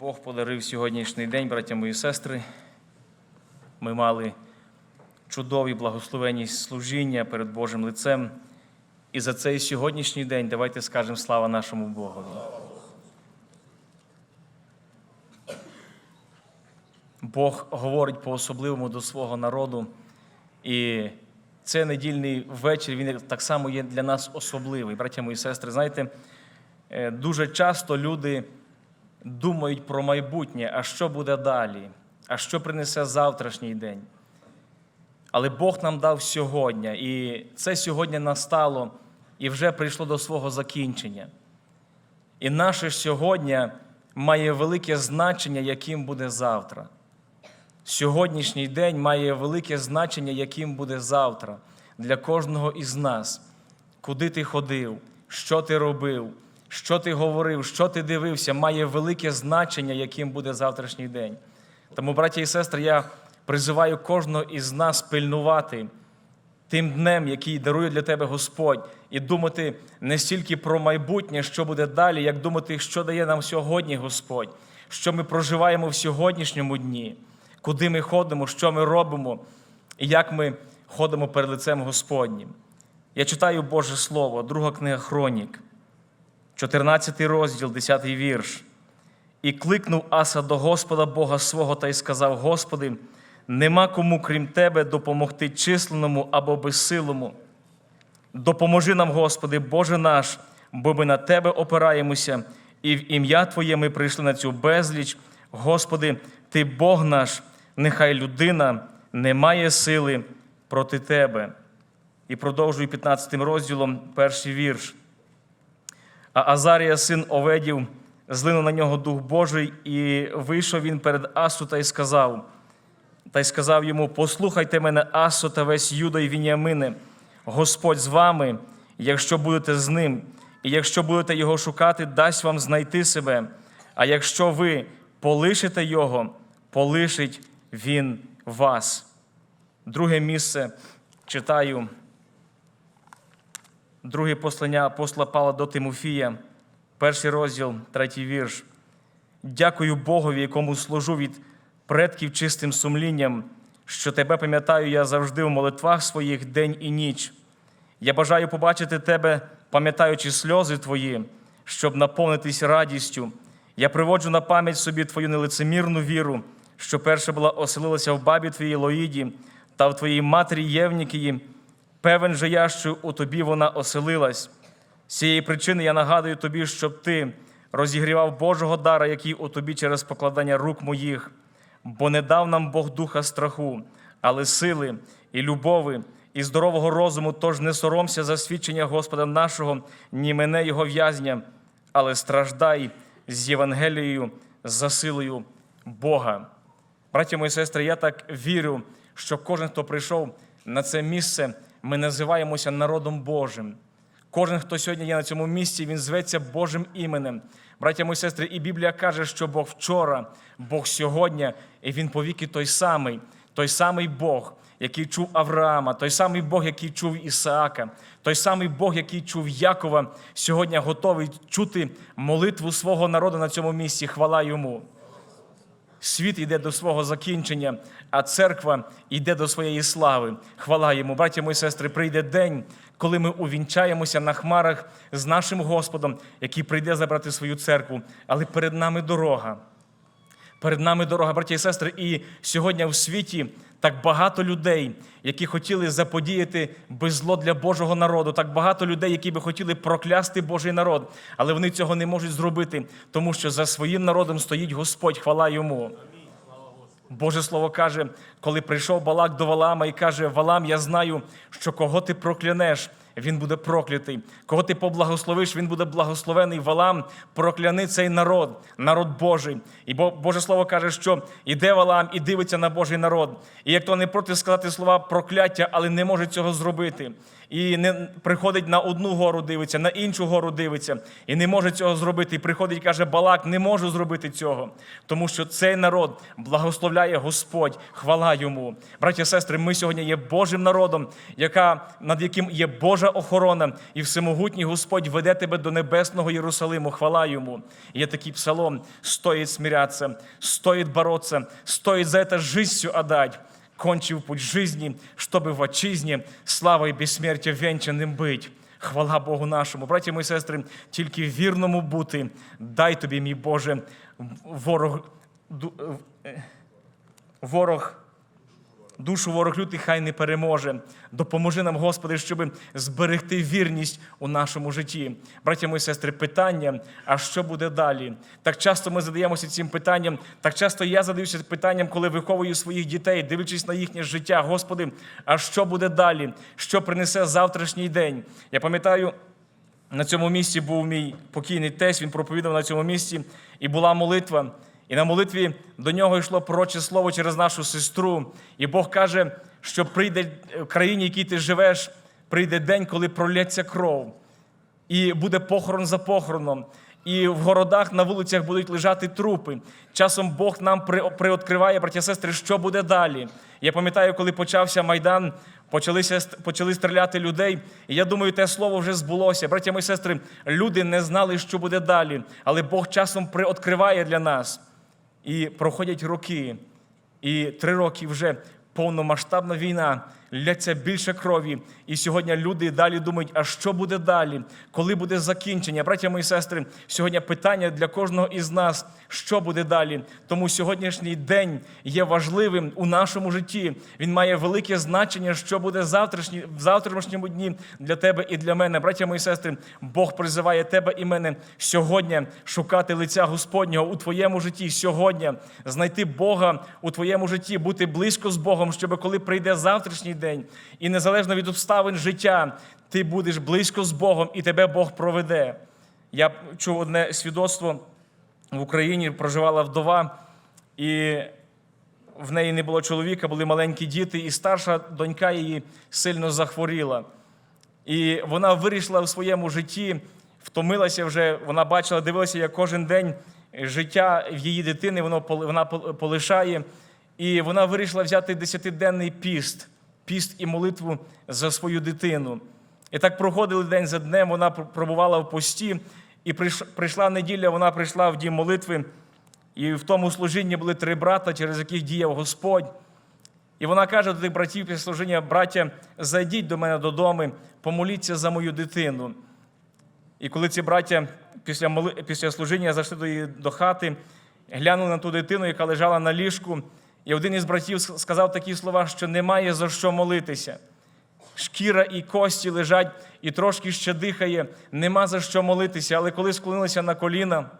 Бог подарив сьогоднішній день, браття мої сестри. Ми мали чудові благословенні служіння перед Божим лицем. І за цей сьогоднішній день давайте скажемо слава нашому Богові. Бог говорить по-особливому до свого народу. І цей недільний вечір він так само є для нас особливий. Браття мої сестри, знаєте, е, дуже часто люди думають про майбутнє, а що буде далі, а що принесе завтрашній день. Але Бог нам дав сьогодні, і це сьогодні настало і вже прийшло до свого закінчення. І наше сьогодні має велике значення, яким буде завтра. Сьогоднішній день має велике значення, яким буде завтра для кожного із нас. Куди ти ходив, що ти робив, що ти говорив, що ти дивився, має велике значення, яким буде завтрашній день. Тому, браті і сестри, я призиваю кожного із нас пильнувати тим днем, який дарує для тебе Господь, і думати не стільки про майбутнє, що буде далі, як думати, що дає нам сьогодні Господь, що ми проживаємо в сьогоднішньому дні, куди ми ходимо, що ми робимо, і як ми ходимо перед лицем Господнім. Я читаю Боже Слово, друга книга Хронік, 14 розділ, 10 вірш. І кликнув Аса до Господа Бога свого та й сказав: Господи, нема кому, крім Тебе, допомогти численному або безсилому. Допоможи нам, Господи, Боже наш, бо ми на Тебе опираємося, і в ім'я Твоє ми прийшли на цю безліч. Господи, Ти Бог наш, нехай людина не має сили проти Тебе. І продовжую 15 розділом перший вірш. А Азарія, син Оведів, злинув на нього Дух Божий, і вийшов він перед Асу та й сказав, та й сказав йому: Послухайте мене, Асо та весь Юда й Вініамине, Господь з вами, якщо будете з ним, і якщо будете його шукати, дасть вам знайти себе. А якщо ви полишите його, полишить він вас. Друге місце читаю. Друге послання апостола Павла до Тимофія, перший розділ, третій вірш. Дякую Богові, якому служу від предків чистим сумлінням, що тебе пам'ятаю я завжди в молитвах своїх день і ніч. Я бажаю побачити тебе, пам'ятаючи сльози твої, щоб наповнитись радістю. Я приводжу на пам'ять собі твою нелицемірну віру, що перша була оселилася в бабі твоїй Лоїді та в твоїй матері Євнікії. Певен же я, що у тобі вона оселилась. З цієї причини я нагадую тобі, щоб ти розігрівав Божого дара, який у тобі через покладання рук моїх, бо не дав нам Бог духа страху, але сили і любови, і здорового розуму, тож не соромся за свідчення Господа нашого, ні мене Його в'язня, але страждай з Євангелією, за силою Бога. Браття мої сестри, я так вірю, що кожен, хто прийшов на це місце, ми називаємося народом Божим. Кожен, хто сьогодні є на цьому місці, він зветься Божим іменем. Браття мої сестри, і Біблія каже, що Бог вчора, Бог сьогодні, і Він повіки той самий, той самий Бог, який чув Авраама, той самий Бог, який чув Ісаака, той самий Бог, який чув Якова, сьогодні готовий чути молитву свого народу на цьому місці. Хвала йому. Світ йде до свого закінчення, а церква йде до своєї слави. Хвала йому, браття мої сестри, прийде день, коли ми увінчаємося на хмарах з нашим Господом, який прийде забрати свою церкву. Але перед нами дорога. Перед нами дорога, браті і сестри, і сьогодні в світі так багато людей, які хотіли заподіяти беззло для Божого народу, так багато людей, які би хотіли проклясти Божий народ, але вони цього не можуть зробити, тому що за своїм народом стоїть Господь, хвала йому. Боже Слово каже, коли прийшов Балак до Валаама і каже: Валам, я знаю, що кого ти проклянеш, він буде проклятий. Кого ти поблагословиш, він буде благословений. Валам, прокляни цей народ, народ Божий. І Бо- Боже Слово каже, що іде Валам і дивиться на Божий народ. І як то не проти сказати слова прокляття, але не може цього зробити. І не приходить на одну гору, дивиться, на іншу гору дивиться, і не може цього зробити. І приходить і каже, Балак, не можу зробити цього, тому що цей народ благословляє Господь, хвала йому. Браті і сестри, ми сьогодні є Божим народом, яка, над яким є Божа охорона, і всемогутній Господь веде тебе до небесного Єрусалиму. Хвала йому. І є такий псалом: стоїть смиряться, стоїть бороться, стоїть за це жизнь отдать. Кончив путь жизни, чтобы в отчизне слава і безсмертя венчаним бить. Хвала Богу нашому. Браті мої сестри, тільки вірному бути. Дай тобі, мій Боже, ворог, е, ворог душу ворог лютий хай не переможе. Допоможи нам, Господи, щоб зберегти вірність у нашому житті. Браття мої сестри, питання, а що буде далі? Так часто ми задаємося цим питанням, так часто я задаюся питанням, коли виховую своїх дітей, дивлячись на їхнє життя. Господи, а що буде далі? Що принесе завтрашній день? Я пам'ятаю. На цьому місці був мій покійний тесть, він проповідав на цьому місці, і була молитва. І на молитві до нього йшло пророче слово через нашу сестру. І Бог каже, що прийде в країні, в якій ти живеш, прийде день, коли пролється кров. І буде похорон за похороном. І в городах на вулицях будуть лежати трупи. Часом Бог нам приоткриває, браті і сестри, що буде далі. Я пам'ятаю, коли почався Майдан, почалися, почали стріляти людей. І я думаю, те слово вже збулося. Браття мої сестри, люди не знали, що буде далі. Але Бог часом приоткриває для нас. І проходять роки, і три роки вже повномасштабна війна, лється більше крові. І сьогодні люди далі думають, а що буде далі? Коли буде закінчення? Браття мої сестри, сьогодні питання для кожного із нас, що буде далі. Тому сьогоднішній день є важливим у нашому житті. Він має велике значення, що буде завтрашній, в завтрашньому дні для тебе і для мене. Браття мої сестри, Бог призиває тебе і мене сьогодні шукати лиця Господнього у твоєму житті. Сьогодні знайти Бога у твоєму житті, бути близько з Богом, щоб коли прийде завтрашній день, і незалежно від обставин життя, ти будеш близько з Богом і тебе Бог проведе. Я чув одне свідоцтво в Україні, проживала вдова, і в неї не було чоловіка, були маленькі діти, і старша донька її сильно захворіла. І вона вирішила в своєму житті, втомилася вже, вона бачила, дивилася, як кожен день життя в її дитини воно вона полишає. І вона вирішила взяти десятиденний піст, піст і молитву за свою дитину. І так проходили день за днем, вона пробувала в пості, і прийшла неділя, вона прийшла в дім молитви, і в тому служінні були три брата, через яких діяв Господь. І вона каже до тих братів після служіння, браття, зайдіть до мене додому, помоліться за мою дитину. І коли ці браття після, після служіння зайшли до її до хати, глянули на ту дитину, яка лежала на ліжку, і один із братів сказав такі слова, що немає за що молитися. Шкіра і кості лежать, і трошки ще дихає, нема за що молитися. Але коли склонилися на коліна,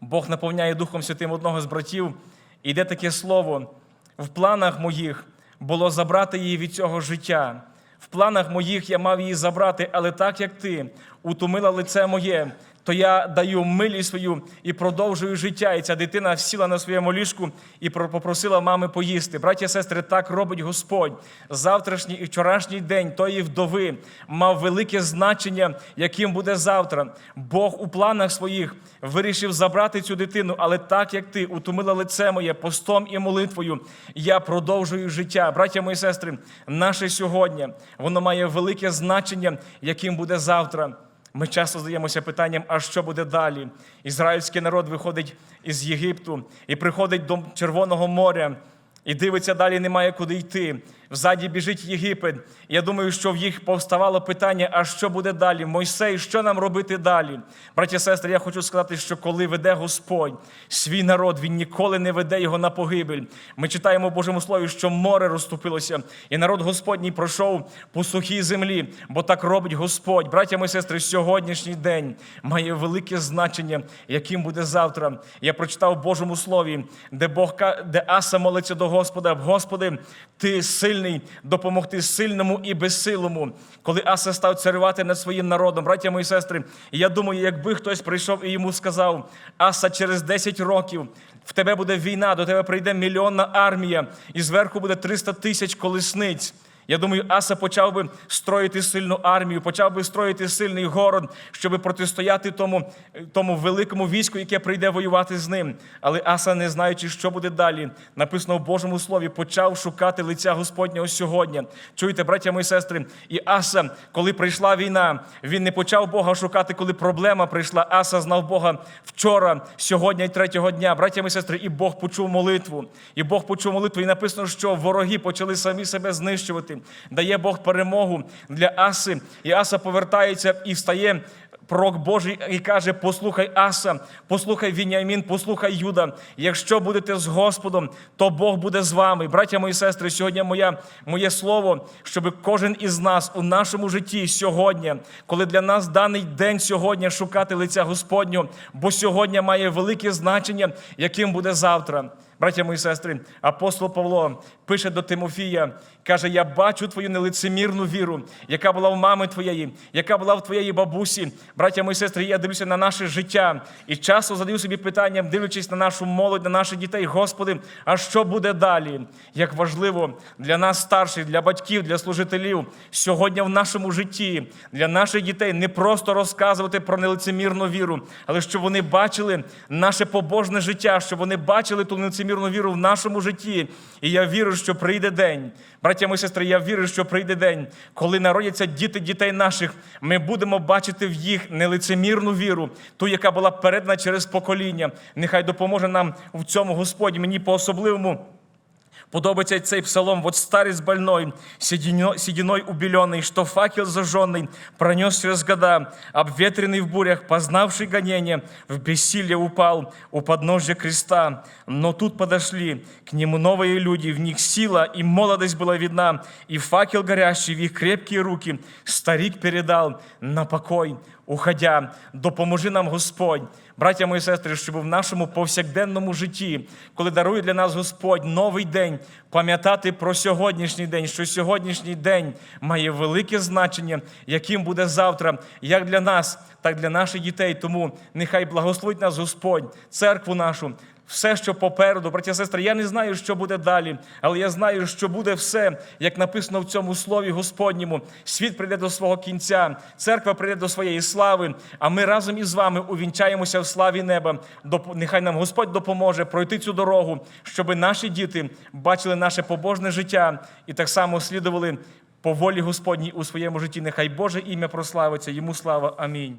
Бог наповняє Духом Святим одного з братів, і йде таке слово: в планах моїх було забрати її від цього життя. В планах моїх я мав її забрати, але так як ти утомила лице моє, то я даю милість свою і продовжую життя. І ця дитина сіла на своєму ліжку і про- попросила мами поїсти. Браті і сестри, так робить Господь. Завтрашній і вчорашній день тої вдови мав велике значення, яким буде завтра. Бог у планах своїх вирішив забрати цю дитину, але так як ти утомила лице моє постом і молитвою, я продовжую життя. Браття мої сестри, наше сьогодні воно має велике значення, яким буде завтра. Ми часто задаємося питанням, а що буде далі? Ізраїльський народ виходить із Єгипту і приходить до Червоного моря. І дивиться, далі немає куди йти. Взаді біжить Єгипет. Я думаю, що в їх повставало питання: а що буде далі? Мойсей, що нам робити далі? Браті сестри, я хочу сказати, що коли веде Господь свій народ, він ніколи не веде його на погибель. Ми читаємо в Божому Слові, що море розступилося, і народ Господній пройшов по сухій землі, бо так робить Господь. Браття і сестри, сьогоднішній день має велике значення, яким буде завтра. Я прочитав в Божому Слові, де Бог де Аса молиться до Господа. Господи, ти сильний допомогти сильному і безсилому. Коли Аса став царювати над своїм народом, браття мої сестри, я думаю, якби хтось прийшов і йому сказав: Аса, через 10 років в тебе буде війна, до тебе прийде мільйонна армія, і зверху буде 300 тисяч колесниць. Я думаю, Аса почав би строїти сильну армію, почав би строїти сильний город, щоб протистояти тому, тому великому війську, яке прийде воювати з ним. Але Аса, не знаючи, що буде далі, написано в Божому Слові, почав шукати лиця Господнього сьогодні. Чуєте, браття мої сестри, і Аса, коли прийшла війна, він не почав Бога шукати, коли проблема прийшла. Аса знав Бога вчора, сьогодні і третього дня. Браття мої сестри, і Бог почув молитву. І Бог почув молитву. І написано, що вороги почали самі себе знищувати. Дає Бог перемогу для Аси. І Аса повертається і встає. Пророк Божий і каже: послухай Аса, послухай Вініамін, послухай Юда. Якщо будете з Господом, то Бог буде з вами. Браття мої сестри, сьогодні моя, моє слово, щоб кожен із нас у нашому житті сьогодні, коли для нас даний день сьогодні шукати лиця Господнього, бо сьогодні має велике значення, яким буде завтра. Браття мої сестри, апостол Павло пише до Тимофія, каже: Я бачу твою нелицемірну віру, яка була в мами твоєї, яка була в твоєї бабусі. Браття мої сестри, я дивлюся на наше життя і часто задаю собі питання, дивлячись на нашу молодь, на наших дітей, Господи, а що буде далі? Як важливо для нас, старших, для батьків, для служителів, сьогодні в нашому житті, для наших дітей не просто розказувати про нелицемірну віру, але щоб вони бачили наше побожне життя, щоб вони бачили ту нелицемірну віру в нашому житті. І я вірю, що прийде день. Браття мої сестри, я вірю, що прийде день, коли народяться діти дітей наших, ми будемо бачити в їх нелицемірну віру, ту, яка була передана через покоління. Нехай допоможе нам в цьому Господь. Мені по-особливому. Подобается цей псалом. Вот старец больной, сединой убеленный, что факел зажженный пронес через года, обветренный в бурях, познавший гонение, в бессилие упал у подножья креста. Но тут подошли к нему новые люди, в них сила и молодость была видна, и факел горящий в их крепкие руки старик передал на покой. Уходя, допоможи нам Господь, браття мої сестри, щоб в нашому повсякденному житті, коли дарує для нас Господь новий день, пам'ятати про сьогоднішній день, що сьогоднішній день має велике значення, яким буде завтра, як для нас, так і для наших дітей. Тому нехай благословить нас Господь, церкву нашу. Все, що попереду, браття сестри, я не знаю, що буде далі, але я знаю, що буде все, як написано в цьому слові Господньому. Світ прийде до свого кінця, церква прийде до своєї слави, а ми разом із вами увінчаємося в славі неба. Нехай нам Господь допоможе пройти цю дорогу, щоб наші діти бачили наше побожне життя і так само слідували по волі Господній у своєму житті. Нехай Боже ім'я прославиться, йому слава. Амінь.